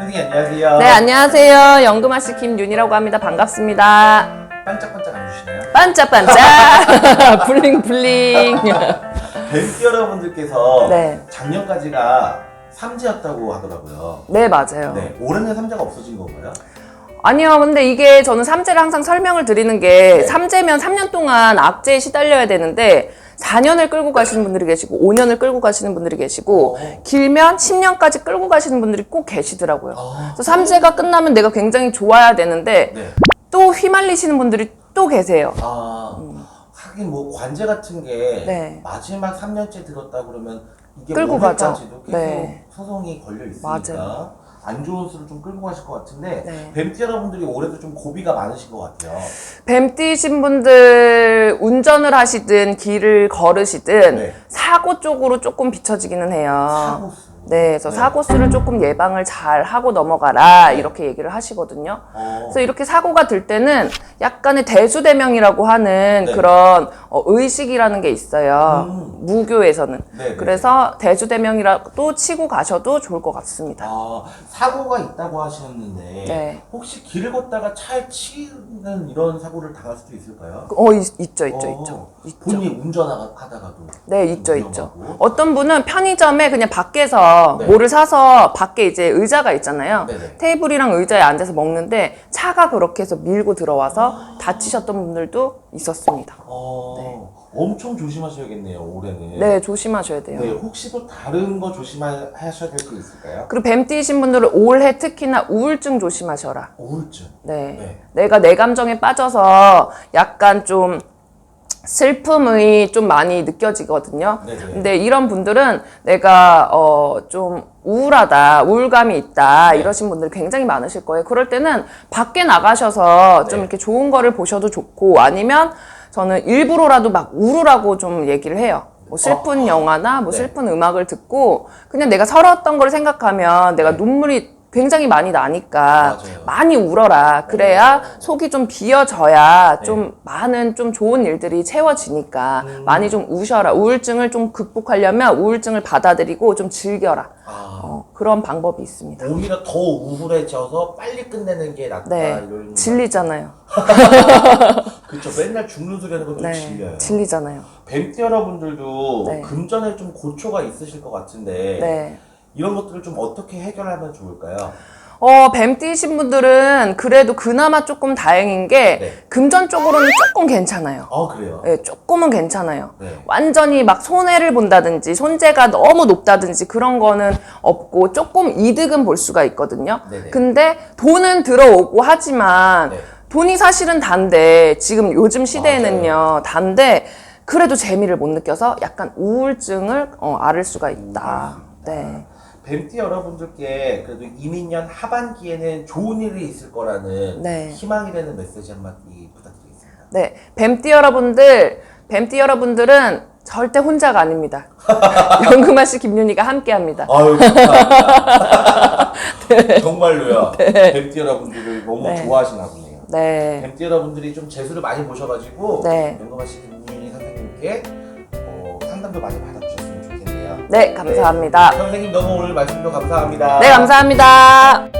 선생님 안녕하세요. 네, 안녕하세요. 연금아씨 김윤이라고 합니다. 반갑습니다. 반짝반짝 안 주시나요? 반짝반짝. 블링블링. 뱀띠 여러분들께서 네. 작년까지가 삼재였다고 하더라고요. 네, 맞아요. 네, 올해는 삼재가 없어진 건가요? 아니요, 근데 이게 저는 삼재를 항상 설명을 드리는 게 네. 삼재면 3년 동안 악재에 시달려야 되는데 4년을 끌고 가시는 분들이 계시고 5년을 끌고 가시는 분들이 계시고 어. 길면 10년까지 끌고 가시는 분들이 꼭 계시더라고요. 아. 그래서 삼재가 끝나면 내가 굉장히 좋아야 되는데 네. 또 휘말리시는 분들이 또 계세요. 아, 하긴 뭐 관제 같은 게 네. 마지막 3년째 들었다 그러면 이게 끌고 가죠. 계속 네. 소송이 걸려 있으니까 맞아요. 안 좋은 수를 좀 끌고 가실 것 같은데 네. 뱀띠 여러분들이 올해도 좀 고비가 많으신 것 같아요. 뱀띠신 분들 운전을 하시든 길을 걸으시든 네. 사고 쪽으로 조금 비춰지기는 해요. 사고수. 네, 그래서 네. 사고 수를 조금 예방을 잘 하고 넘어가라 이렇게 얘기를 하시거든요. 어. 그래서 이렇게 사고가 들 때는 약간의 대수대명이라고 하는 네. 그런 어, 의식이라는 게 있어요. 음. 무교에서는. 네, 네. 그래서 대수대명이라도 치고 가셔도 좋을 것 같습니다. 아, 사고가 있다고 하셨는데 네. 혹시 길을 걷다가 차에 치는 이런 사고를 당할 수도 있을까요? 어, 있, 있죠, 있죠, 어, 있죠. 있죠. 본인이 운전하다가도 네, 있죠, 있죠. 어떤 분은 편의점에 그냥 밖에서 네. 뭐를 사서 밖에 이제 의자가 있잖아요. 네네. 테이블이랑 의자에 앉아서 먹는데 차가 그렇게 해서 밀고 들어와서 다치셨던 분들도 있었습니다. 어, 엄청 조심하셔야겠네요 올해는. 네, 조심하셔야 돼요. 네, 혹시 또 다른 거 조심하셔야 될거 있을까요? 그리고 뱀띠이신 분들은 올해 특히나 우울증 조심하셔라. 우울증. 네. 네. 내가 내 감정에 빠져서 약간 좀 슬픔이 좀 많이 느껴지거든요. 네네. 근데 이런 분들은 내가 어 좀 우울하다, 우울감이 있다 네. 이러신 분들 굉장히 많으실 거예요. 그럴 때는 밖에 나가셔서 좀 네. 이렇게 좋은 거를 보셔도 좋고 아니면 저는 일부러라도 막 울으라고 좀 얘기를 해요. 뭐 슬픈 영화나 뭐 네. 슬픈 음악을 듣고 그냥 내가 서러웠던 걸 생각하면 내가 눈물이 굉장히 많이 나니까 맞아요. 많이 울어라. 그래야 속이 좀 비어져야 네. 좀 많은 좀 좋은 일들이 채워지니까 음. 많이 좀 우셔라. 우울증을 좀 극복하려면 우울증을 받아들이고 좀 즐겨라. 아, 어, 그런 방법이 있습니다. 오히려 더 우울해져서 빨리 끝내는 게 낫다 네. 이런. 질리잖아요. 그렇죠. 맨날 죽는 소리 하는 것도 네. 질려요. 질리잖아요. 뱀띠 여러분들도 네. 금전에 좀 고초가 있으실 것 같은데 네. 이런 것들을 좀 어떻게 해결하면 좋을까요? 어, 뱀띠신 분들은 그래도 그나마 조금 다행인 게 네. 금전 쪽으로는 조금 괜찮아요. 아 그래요? 네, 조금은 괜찮아요. 네. 완전히 막 손해를 본다든지 손재가 너무 높다든지 그런 거는 없고 조금 이득은 볼 수가 있거든요. 네네. 근데 돈은 들어오고 하지만 네. 돈이 사실은 단데 지금 요즘 시대에는요 단데 그래도 재미를 못 느껴서 약간 우울증을 어, 앓을 수가 있다. 네. 뱀띠 여러분들께 그래도 이민년 하반기에는 좋은 일이 있을 거라는 네. 희망이 되는 메시지 한마디 부탁드리겠습니다. 네. 뱀띠 여러분들, 뱀띠 여러분들은 절대 혼자가 아닙니다. 연금아 씨, 김윤희가 함께 합니다. 아유 감사합니다. 정말로요. 뱀띠 여러분들을 너무 네. 좋아하시나 보네요. 네. 뱀띠 여러분들이 좀 재수를 많이 보셔가지고 네. 연금아 씨 김윤희 선생님께 어, 상담도 많이 좋겠네요. 네, 감사합니다. 선생님 너무 오늘 말씀도 감사합니다. 네, 감사합니다.